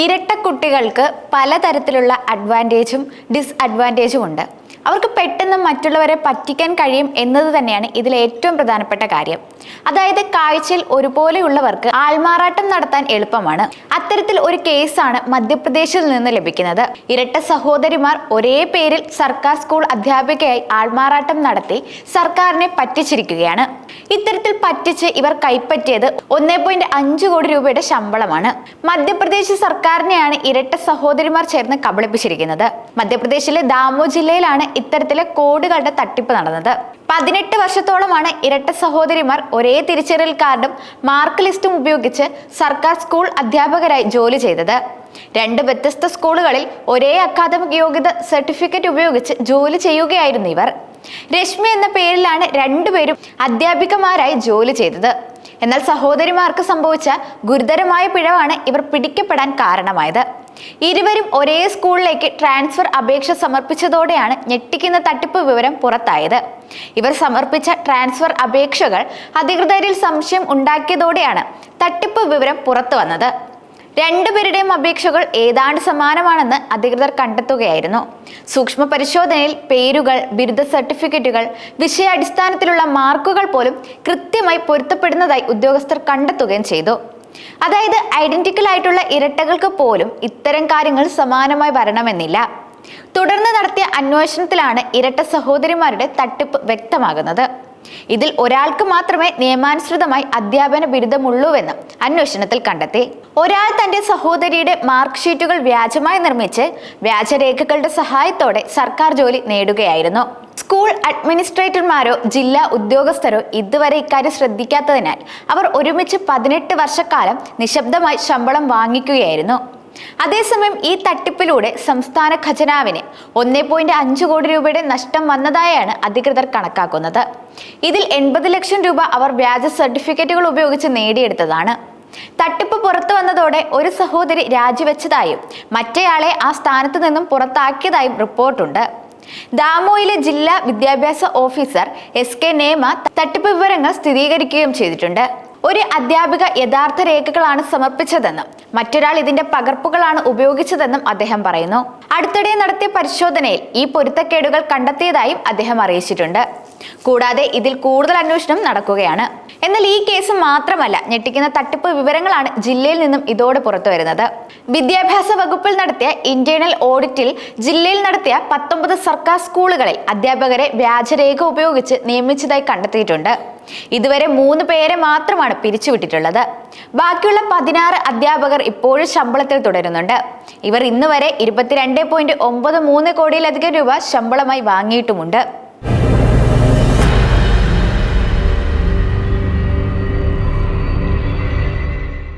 ഇരട്ട കുട്ടികൾക്ക് പലതരത്തിലുള്ള അഡ്വാന്റേജും ഡിസ്അഡ്വാന്റേജും ഉണ്ട്. അവർക്ക് പെട്ടെന്ന് മറ്റുള്ളവരെ പറ്റിക്കാൻ കഴിയും എന്നത് തന്നെയാണ് ഇതിലെ ഏറ്റവും പ്രധാനപ്പെട്ട കാര്യം. അതായത് കാഴ്ചയിൽ ഒരുപോലെയുള്ളവർക്ക് ആൾമാറാട്ടം നടത്താൻ എളുപ്പമാണ്. അത്തരത്തിൽ ഒരു കേസാണ് മധ്യപ്രദേശിൽ നിന്ന് ലഭിക്കുന്നത്. ഇരട്ട സഹോദരിമാർ ഒരേ പേരിൽ സർക്കാർ സ്കൂൾ അധ്യാപികയായി ആൾമാറാട്ടം നടത്തി സർക്കാരിനെ പറ്റിച്ചിരിക്കുകയാണ്. ഇത്തരത്തിൽ പറ്റിച്ച് ഇവർ കൈപ്പറ്റിയത് ഒന്നേ പോയിന്റ് അഞ്ച് കോടി രൂപയുടെ ശമ്പളമാണ്. മധ്യപ്രദേശ് സർക്കാരിനെയാണ് ഇരട്ട സഹോദരിമാർ ചേർന്ന് കബളിപ്പിച്ചിരിക്കുന്നത്. മധ്യപ്രദേശിലെ ദാമോ ജില്ലയിലാണ് ഇത്തരത്തിലെ കോടുകളുടെ തട്ടിപ്പ് നടന്നത്. പതിനെട്ട് വർഷത്തോളമാണ് ഇരട്ട സഹോദരിമാർ ഒരേ തിരിച്ചറിയൽ കാർഡും മാർക്ക് ലിസ്റ്റും ഉപയോഗിച്ച് സർക്കാർ സ്കൂൾ അധ്യാപകരായി ജോലി ചെയ്തത്. രണ്ട് വ്യത്യസ്ത സ്കൂളുകളിൽ ഒരേ അക്കാദമിക് യോഗ്യത സർട്ടിഫിക്കറ്റ് ഉപയോഗിച്ച് ജോലി ചെയ്യുകയായിരുന്നു ഇവർ. രശ്മി എന്ന പേരിലാണ് രണ്ടുപേരും അധ്യാപികമാരായി ജോലി ചെയ്തത്. എന്നാൽ സഹോദരിമാർക്ക് സംഭവിച്ച ഗുരുതരമായ പിഴവാണ് ഇവർ പിടിക്കപ്പെടാൻ കാരണമായത്. ഇരുവരും ഒരേ സ്കൂളിലേക്ക് ട്രാൻസ്ഫർ അപേക്ഷ സമർപ്പിച്ചതോടെയാണ് ഞെട്ടിക്കുന്ന തട്ടിപ്പ് വിവരം പുറത്തായത്. ഇവർ സമർപ്പിച്ച ട്രാൻസ്ഫർ അപേക്ഷകൾ അധികൃതരിൽ സംശയം ഉണ്ടാക്കിയതോടെയാണ് തട്ടിപ്പ് വിവരം പുറത്തു വന്നത്. രണ്ടുപേരുടെയും അപേക്ഷകൾ ഏതാണ്ട് സമാനമാണെന്ന് അധികൃതർ കണ്ടെത്തുകയായിരുന്നു. സൂക്ഷ്മ പരിശോധനയിൽ പേരുകൾ ബിരുദ സർട്ടിഫിക്കറ്റുകൾ വിഷയാടിസ്ഥാനത്തിലുള്ള മാർക്കുകൾ പോലും കൃത്യമായി പൊരുത്തപ്പെടുന്നതായി ഉദ്യോഗസ്ഥർ കണ്ടെത്തുകയും ചെയ്തു. അതായത് ഐഡന്റിക്കൽ ആയിട്ടുള്ള ഇരട്ടകൾക്ക് പോലും ഇത്തരം കാര്യങ്ങൾ സമാനമായി വരണമെന്നില്ല. തുടർന്ന് നടത്തിയ അന്വേഷണത്തിലാണ് ഇരട്ട സഹോദരിമാരുടെ തട്ടിപ്പ് വ്യക്തമാകുന്നത്. ഇതിൽ ഒരാൾക്ക് മാത്രമേ നിയമാനുസൃതമായി അധ്യാപന ബിരുദമുള്ളൂവെന്നും അന്വേഷണത്തിൽ കണ്ടെത്തി. ഒരാൾ തന്റെ സഹോദരിയുടെ മാർക്ക് ഷീറ്റുകൾ വ്യാജമായി നിർമ്മിച്ച് വ്യാജരേഖകളുടെ സഹായത്തോടെ സർക്കാർ ജോലി നേടുകയായിരുന്നു. സ്കൂൾ അഡ്മിനിസ്ട്രേറ്റർമാരോ ജില്ലാ ഉദ്യോഗസ്ഥരോ ഇതുവരെ ഇക്കാര്യം ശ്രദ്ധിക്കാത്തതിനാൽ അവർ ഒരുമിച്ച് പതിനെട്ട് വർഷക്കാലം നിശബ്ദമായി ശമ്പളം വാങ്ങിക്കുകയായിരുന്നു. അതേസമയം ഈ തട്ടിപ്പിലൂടെ സംസ്ഥാന ഖജനാവിന് ഒന്നേ പോയിന്റ് അഞ്ച് കോടി രൂപയുടെ നഷ്ടം വന്നതായാണ് അധികൃതർ കണക്കാക്കുന്നത്. ഇതിൽ എൺപത് ലക്ഷം രൂപ അവർ വ്യാജ സർട്ടിഫിക്കറ്റുകൾ ഉപയോഗിച്ച് നേടിയെടുത്തതാണ്. തട്ടിപ്പ് വന്നതോടെ ഒരു സഹോദരി രാജിവെച്ചതായും മറ്റേയാളെ ആ സ്ഥാനത്ത് നിന്നും പുറത്താക്കിയതായും റിപ്പോർട്ടുണ്ട്. ദാമോയിലെ ജില്ലാ വിദ്യാഭ്യാസ ഓഫീസർ എസ് കെ നേമ തട്ടിപ്പ് വിവരങ്ങൾ സ്ഥിരീകരിക്കുകയും ചെയ്തിട്ടുണ്ട്. ഒരു അധ്യാപിക യഥാർത്ഥ രേഖകളാണ് സമർപ്പിച്ചതെന്നും മറ്റൊരാൾ ഇതിന്റെ പകർപ്പുകളാണ് ഉപയോഗിച്ചതെന്നും അദ്ദേഹം പറയുന്നു. അടുത്തിടെ നടത്തിയ പരിശോധനയിൽ ഈ പൊരുത്തക്കേടുകൾ കണ്ടെത്തിയതായും അദ്ദേഹം അറിയിച്ചിട്ടുണ്ട്. കൂടാതെ ഇതിൽ കൂടുതൽ അന്വേഷണം നടക്കുകയാണ്. എന്നാൽ ഈ കേസ് മാത്രമല്ല ഞെട്ടിക്കുന്ന തട്ടിപ്പ് വിവരങ്ങളാണ് ജില്ലയിൽ നിന്നും ഇതോടെ പുറത്തു വരുന്നത്. വിദ്യാഭ്യാസ വകുപ്പിൽ നടത്തിയ ഇന്റേണൽ ഓഡിറ്റിൽ ജില്ലയിൽ നടത്തിയ പത്തൊമ്പത് സർക്കാർ സ്കൂളുകളിൽ അധ്യാപകരെ വ്യാജരേഖ ഉപയോഗിച്ച് നിയമിച്ചതായി കണ്ടെത്തിയിട്ടുണ്ട്. ഇതുവരെ മൂന്ന് പേരെ മാത്രമാണ് പിരിച്ചുവിട്ടിട്ടുള്ളത്. ബാക്കിയുള്ള പതിനാറ് അധ്യാപകർ ഇപ്പോഴും ശമ്പളത്തിൽ തുടരുന്നുണ്ട്. ഇവർ ഇന്നുവരെ ഇരുപത്തിരണ്ട് പോയിന്റ് ഒമ്പത് മൂന്ന് കോടിയിലധികം രൂപ ശമ്പളമായി വാങ്ങിയിട്ടുമുണ്ട്.